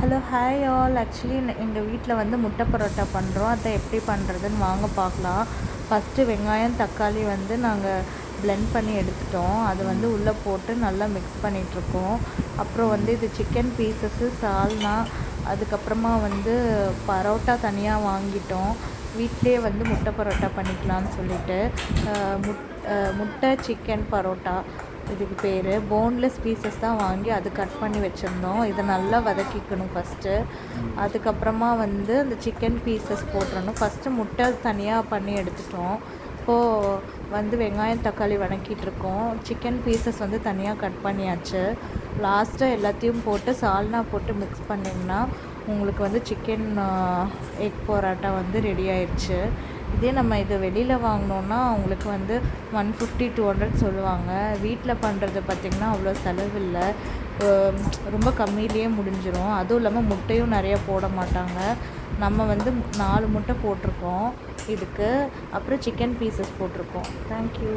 Hello hi all actually எங்கள் வீட்டில் வந்து முட்டை பரோட்டா பண்ணுறோம் அதை எப்படி பண்ணுறதுன்னு வாங்க பார்க்கலாம் ஃபஸ்ட்டு வெங்காயம் தக்காளி வந்து நாங்கள் பிளெண்ட் பண்ணி எடுத்துட்டோம். அது வந்து உள்ளே போட்டு நல்லா மிக்ஸ் பண்ணிகிட்ருக்கோம் அப்புறம் வந்து இது சிக்கன் பீசஸ்ஸு சால்னா அதுக்கப்புறமா வந்து பரோட்டா தனியாக வாங்கிட்டோம். வீட்டிலே வந்து முட்டை பரோட்டா பண்ணிக்கலாம்னு சொல்லிட்டு முட் முட்டை சிக்கன் பரோட்டா. இதுக்கு பேர். போன்லெஸ் பீசஸ் தான் வாங்கி அது கட் பண்ணி வச்சுருந்தோம். இதை நல்லா வதக்கிக்கணும் ஃபஸ்ட்டு அதுக்கப்புறமா வந்து அந்த சிக்கன் பீசஸ் போட்டுறணும். ஃபஸ்ட்டு முட்டை தனியாக பண்ணி எடுத்துட்டோம். இப்போது வந்து வெங்காயம் தக்காளி வதக்கிட்டு இருக்கோம். சிக்கன் பீசஸ் வந்து தனியாக கட் பண்ணியாச்சு. லாஸ்ட்டாக எல்லாத்தையும் போட்டு சால்னா போட்டு மிக்ஸ் பண்ணிங்கன்னா உங்களுக்கு வந்து சிக்கன் எக் பரோட்டா வந்து ரெடி ஆயிடுச்சு இதே நம்ம இது வெளியில் வாங்கினோன்னா உங்களுக்கு வந்து ஒன் ஃபிஃப்டி டூ ஹண்ட்ரட் சொல்லுவாங்க. வீட்டில் பண்ணுறது பார்த்திங்கன்னா அவ்வளோ செலவில்லை ரொம்ப கம்மியிலேயே முடிஞ்சிடும் அதுவும் இல்லாமல் முட்டையும் நிறைய போட மாட்டாங்க. நம்ம வந்து நாலு முட்டை போட்டிருக்கோம். இதுக்கு அப்புறம் சிக்கன் பீசஸ் போட்டிருக்கோம். தேங்க்யூ